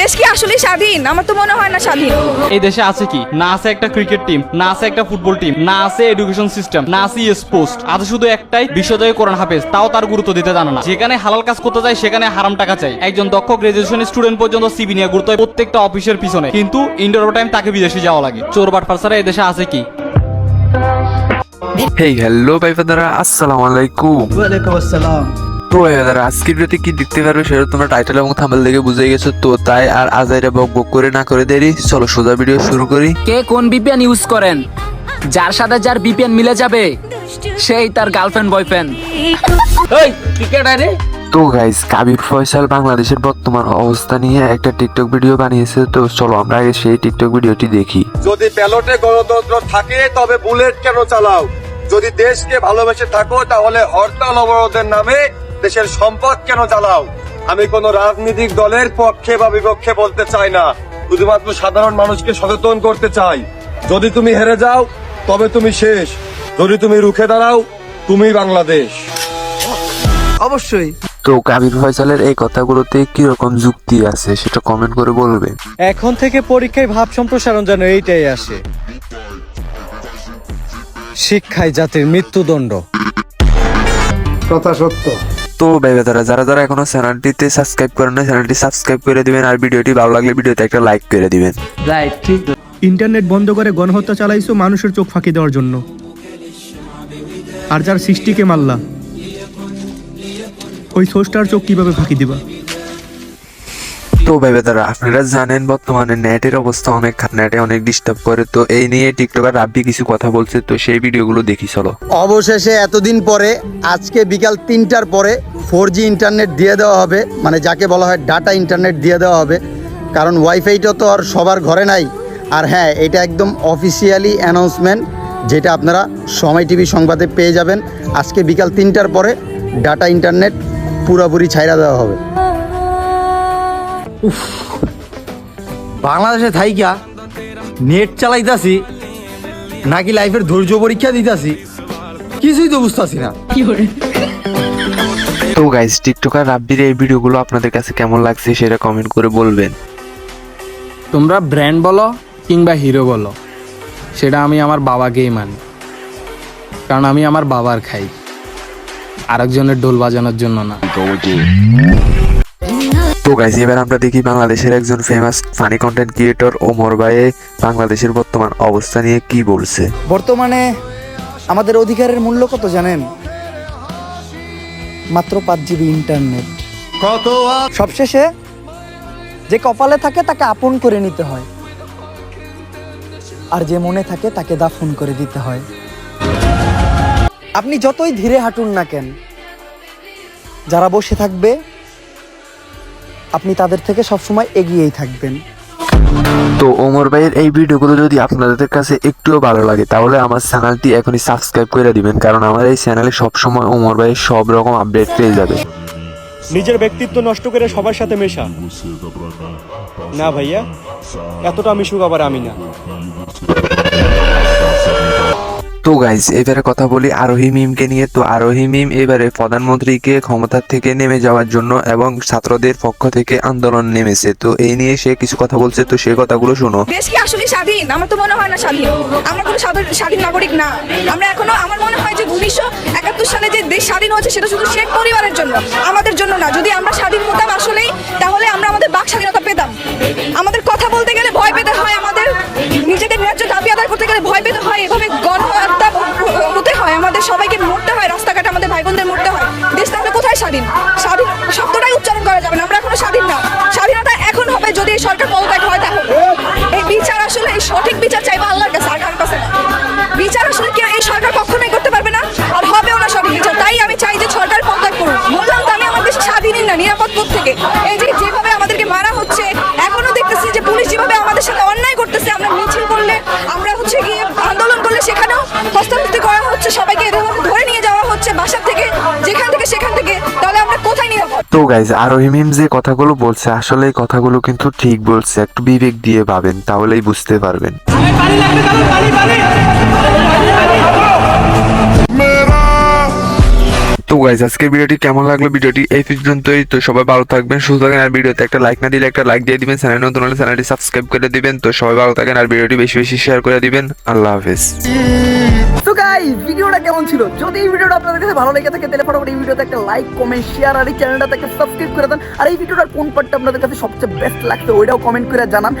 দেশ কি আসলে স্বাধীন? আমার তো মনে হয় না স্বাধীন। এই দেশে আছে কি? না আছে একটা ক্রিকেট টিম না আছে একটা ফুটবল টিম না আছে এডুকেশন সিস্টেম না আছে স্পোর্টস আছে শুধু একটাই বিশ্বজয় কোরআন হাফেজ তাও তার গুরুত্ব দিতে জানে না। যেখানে হালাল কাজ করতে যায় সেখানে হারাম টাকা চাই একজন দক্ষ গ্রাজুয়েশন স্টুডেন্ট পর্যন্ত সিবি নিয়ে গুরুত্ব প্রত্যেকটা অফিসের পিছনে। কিন্তু ইন্টার টাইম তাকে বিদেশে যাওয়া লাগে। চোর বাটপার ছাড়া এই দেশে আছে কি? হেই হ্যালো ভাই আসসালামু আলাইকুম। ওয়ালাইকুম আসসালাম। তো দাদা আজকের ভিডিওতে কি দেখতে পারবে সেটা তোমরা টাইটেল এবং থাম্বনেল দেখে বুঝে গেছো। তো তাই আর আজাইরা বক বক করে না করে দেরি চলো সোজা ভিডিও শুরু করি। কে কোন বিপিএন ইউজ করেন? যার সাথে যার বিপিএন মিলে যাবে সেই তার গার্লফ্রেন্ড বয়ফ্রেন্ড তো গাইস কাবির ফয়সাল বাংলাদেশের বর্তমান অবস্থা নিয়ে একটা টিকটক ভিডিও বানিয়েছে তো চলো আমরা আগে সেই টিকটক ভিডিওটি দেখি। যদি ব্যালটে গণতন্ত্র থাকে তবে বুলেট কেন চালাও? যদি দেশকে ভালোবেসে থাকো তাহলে হরতাল অবরোধের নামে দেশের সম্পদ কেন চালাও আমি কোন রাজনৈতিক দলের পক্ষে বা বিপক্ষে বলতে চাই না। শুধুমাত্র সাধারণ মানুষকে সচেতন করতে চাই। যদি তুমি হেরে যাও তবে তুমি শেষ। যদি তুমি রুখে দাঁড়াও তুমি বাংলাদেশ। অবশ্যই। তো কাবির ফয়সালের এই কথাগুলোতে কি রকম যুক্তি আছে সেটা কমেন্ট করে বলবেন। এখন থেকে পরীক্ষায় ভাব সম্প্রসারণ যেন এইটাই আসে। শিক্ষায় জাতির মৃত্যুদণ্ড। কথা সত্য। তো ভাই তারা যারা যারা এখনও চ্যানেলটিতে সাবস্ক্রাইব করেন না চ্যানেলটি সাবস্ক্রাইব করে দিবেন। আর ভিডিওটি ভালো লাগলে ভিডিওতে একটা লাইক করে দিবেন। ঠিক। ইন্টারনেট বন্ধ করে গণহত্যা চালাইছো মানুষের চোখ ফাঁকি দেওয়ার জন্য। আর যার সৃষ্টিকে মারলা ওই সোস্টার চোখ কীভাবে ফাঁকি দিবা? তো ভাই দাদা আপনারা জানেন বর্তমানে নেটের অবস্থা অনেক নেটে অনেক ডিস্টার্ব করে, তো এই নিয়ে টিকটকার রাব্বি কিছু কথা বলছে, তো সেই ভিডিওগুলো দেখি, চলো। অবশেষে এতদিন পরে, আজকে বিকাল তিনটার পরে ফোর জি ইন্টারনেট দিয়ে দেওয়া হবে মানে যাকে বলা হয় ডাটা ইন্টারনেট দিয়ে দেওয়া হবে, কারণ ওয়াইফাইটা তো আর সবার ঘরে নাই। আর হ্যাঁ এটা একদম অফিসিয়ালি অ্যানাউন্সমেন্ট যেটা আপনারা সময় টিভি সংবাদে পেয়ে যাবেন। আজকে বিকাল তিনটার পরে ডাটা ইন্টারনেট পুরোপুরি ছাইরা দেওয়া হবে। বাংলাদেশে থাইকা নেট চালাইতাছি নাকি লাইফের ধৈর্য পরীক্ষা দিতাছি কিছুই তো বুঝতাছি না। তো গাইস টিকটকার রাব্বির এই ভিডিওগুলো আপনাদের কাছে কেমন লাগছে সেটা কমেন্ট করে বলবেন। তোমরা ব্র্যান্ড বলো কিংবা হিরো বলো সেটা আমি আমার বাবাকেই মানি। কারণ আমি আমার বাবার খাই। আরেকজনের ডোল বাজানোর জন্য না। তো গাইস এবার আমরা দেখি বাংলাদেশের একজন famous funny content creator Omar ভাইয়ে বাংলাদেশের বর্তমান অবস্থা নিয়ে কি বলছে? বর্তমানে আমাদের অধিকারের মূল্য কত জানেন? মাত্র পাঁচ জিবি ইন্টারনেট কত সবশেষে যে কপালে থাকে তাকে আপন করে নিতে হয়। আর যে মনে থাকে তাকে দাফন করে দিতে হয়। আপনি যতই ধীরে হাঁটুন না কেন যারা বসে থাকবে আপনি তাদের থেকে সবসময় এগিয়েই থাকবেন। তো ওমর ভাইয়ের এই ভিডিওগুলো যদি আপনাদের কাছে একটুও ভালো লাগে তাহলে আমার চ্যানেলটি এখনই সাবস্ক্রাইব করে দিবেন কারণ আমার এই চ্যানেলে সবসময় ওমর ভাইয়ের সব রকম আপডেট পেয়ে যাবে। নিজের ব্যক্তিত্ব নষ্ট করে সবার সাথে মেশা। না ভাইয়া এতটা মিশুক আবার আমি না। তো গাইজ এবারে কথা বলি আরোহী মিমকে নিয়ে। তো আরোহী মিম এবারে প্রধানমন্ত্রীকে ক্ষমতার থেকে নেমে যাওয়ার জন্য এবং ছাত্রদের পক্ষ থেকে আন্দোলন নেমেছে। তো এই নিয়ে সে কিছু কথা বলছে, তো সে কথাগুলো শোনো। দেশ কি আসলে স্বাধীন? আমার তো মনে হয় না স্বাধীন। আমরা কোনো স্বাধীন- নাগরিক না। আমরা এখনও আমার মনে হয় যে উনিশশো একাত্তর সালে যে দেশ স্বাধীন হয়েছে, সেটা শুধু শেখ পরিবারের জন্য, আমাদের জন্য না। যদি আমরা স্বাধীন হতাম আসলেই, তাহলে আমরা আমাদের বাক স্বাধীনতা পেতাম। আমাদের কথা বলতে গেলে ভয় পেতে হয় আমাদের। নিজেদের ন্যায্য দাবি আদায় করতে গেলে ভয় পেতে হয়। এভাবে হয় আমাদের সবাইকে মরতে হয়, রাস্তাঘাটে আমাদের ভাই বোনদের মরতে হয়। দেশ তাহলে কোথায় স্বাধীন? স্বাধীন শব্দটাই উচ্চারণ করা যাবে না, আমরা এখনও স্বাধীন না। স্বাধীনতা এখন হবে যদি এই সরকার পদত্যাগ হয় তাহলে এই বিচার আসলে, এই সঠিক বিচার চাইব আল্লাহর কাছে, আর কাছে না। বিচার আসলে কেউ এই সরকার কখনোই করতে পারবে না, আর হবেও না সঠিক বিচার। তাই আমি চাই যে সরকার পদত্যাগ করুন বললাম তো আমি, আমার দেশে স্বাধীনই না, নিরাপদ পথ থেকে? এই যে যেভাবে আমাদেরকে মারা হচ্ছে, এখনও দেখতেছি যে পুলিশ যেভাবে আমাদের সাথে অন্যায় করতেছে, আমরা মিছিল করলে, আমরা হচ্ছে গিয়ে আন্দোলন করলে সেখানেও হস্তান্তর করা সবাইকে এভাবে ধরে নিয়ে যাওয়া হচ্ছে বাসা থেকে যেখান থেকে সেখান থেকে। তাহলে আমরা কোথায় নিরাপদ তো গাইজ আরোহী মিম যে কথাগুলো বলছে আসলে এই কথাগুলো কিন্তু ঠিক বলছে একটু বিবেক দিয়ে ভাবেন তাহলেই বুঝতে পারবেন। তো গাইজ আজকের ভিডিওটি কেমন লাগল? ভিডিওটি এই পর্যন্তই। তো সবাই ভালো থাকবেন, সুস্থ থাকেন আর ভিডিওতে একটা লাইক না দিলে একটা লাইক দিয়ে দিবেন। চ্যানেল নতুন হলে চ্যানেলটি সাবস্ক্রাইব করে দিবেন। তো সবাই ভালো থাকেন আর ভিডিওটি বেশি বেশি শেয়ার করে দিবেন। আল্লাহ হাফেজ। তো গাইস ভিডিওটা কেমন ছিল? যদি এই ভিডিওটা আপনাদের কাছে ভালো লেগে থাকে, তাহলে ফটাফট এই ভিডিওতে একটা লাইক কমেন্ট শেয়ার আর এই চ্যানেলটাতে একটা সাবস্ক্রাইব করে দেন। আর এই ভিডিওটার কোন পার্টটা আপনাদের কাছে সবচেয়ে বেস্ট লাগছে, ওইটাও কমেন্ট করে জানান।